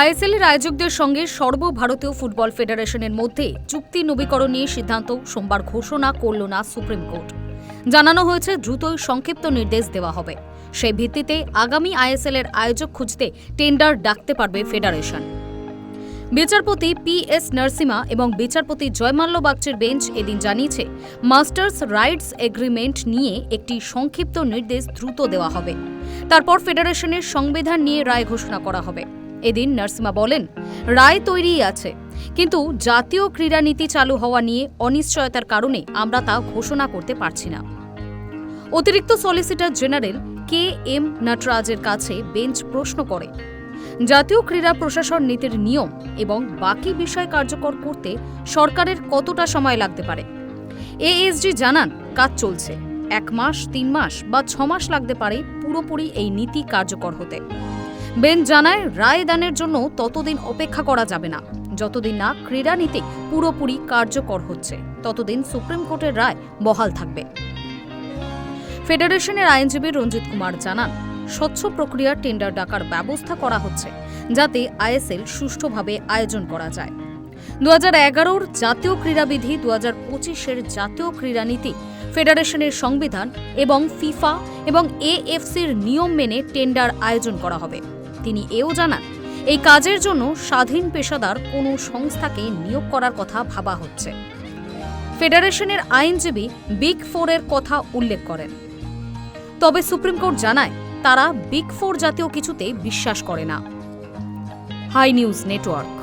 ISL এর আয়োজকদের সঙ্গে সর্বভারতীয় ফুটবল ফেডারেশনের মধ্যে চুক্তি নবীকরণ নিয়ে সিদ্ধান্ত সোমবার ঘোষণা করল না সুপ্রিম কোর্ট। জানানো হয়েছে, দ্রুতই সংক্ষিপ্ত নির্দেশ দেওয়া হবে। সেই ভিত্তিতে আগামী আইএসএল এর আয়োজক খুঁজতে টেন্ডার ডাকতে পারবে ফেডারেশন। বিচারপতি পি এস নরসিমা এবং বিচারপতি জয়মাল্য বাগচির বেঞ্চ এদিন জানিয়েছে, মাস্টার্স রাইটস এগ্রিমেন্ট নিয়ে একটি সংক্ষিপ্ত নির্দেশ দ্রুত দেওয়া হবে। তারপর ফেডারেশনের সংবিধান নিয়ে রায় ঘোষণা করা হবে। এদিন নরসিমা বলেন, রায় তৈরিই আছে, কিন্তু জাতীয় ক্রীড়া নীতি চালু হওয়া নিয়ে অনিশ্চয়তার কারণে আমরা তা ঘোষণা করতে পারছি না। অতিরিক্ত সলিসিটর জেনারেল কে এম নটরাজের কাছে বেঞ্চ প্রশ্ন করে, জাতীয় ক্রীড়া প্রশাসন নীতির নিয়ম এবং বাকি বিষয় কার্যকর করতে সরকারের কতটা সময় লাগতে পারে? এএসজি জানান, কাজ চলছে, এক মাস, তিন মাস বা ছ মাস লাগতে পারে পুরোপুরি এই নীতি কার্যকর হতে। বেন জানায় রায় দানের জন্য ততদিন অপেক্ষা করা যাবে না। যতদিন না ক্রীড়া নীতি পুরোপুরি কার্যকর হচ্ছে, ততদিন সুপ্রিম কোর্টের রায় বহাল থাকবে। ফেডারেশনের আইনজীবী রঞ্জিত কুমার জানান, স্বচ্ছ প্রক্রিয়ার টেন্ডার ডাকার ব্যবস্থা করা হচ্ছে, যাতে আইএসএল সুষ্ঠুভাবে আয়োজন করা যায়। দু হাজার এগারোর জাতীয় ক্রীড়াবিধি দু হাজার পঁচিশের জাতীয় ক্রীড়ানীতি ফেডারেশনের সংবিধান এবং ফিফা এবং এএফসির নিয়ম মেনে টেন্ডার আয়োজন করা হবে। তিনি এও জানান, এই কাজের জন্য স্বাধীন পেশাদার কোনো সংস্থাকে নিয়োগ করার কথা ভাবা হচ্ছে। ফেডারেশনের আইনজীবী বিগ ফোরের কথা উল্লেখ করেন। তবে সুপ্রিম কোর্ট জানায়, তারা বিগ ফোর জাতীয় কিছুতে বিশ্বাস করে না। Hi news network.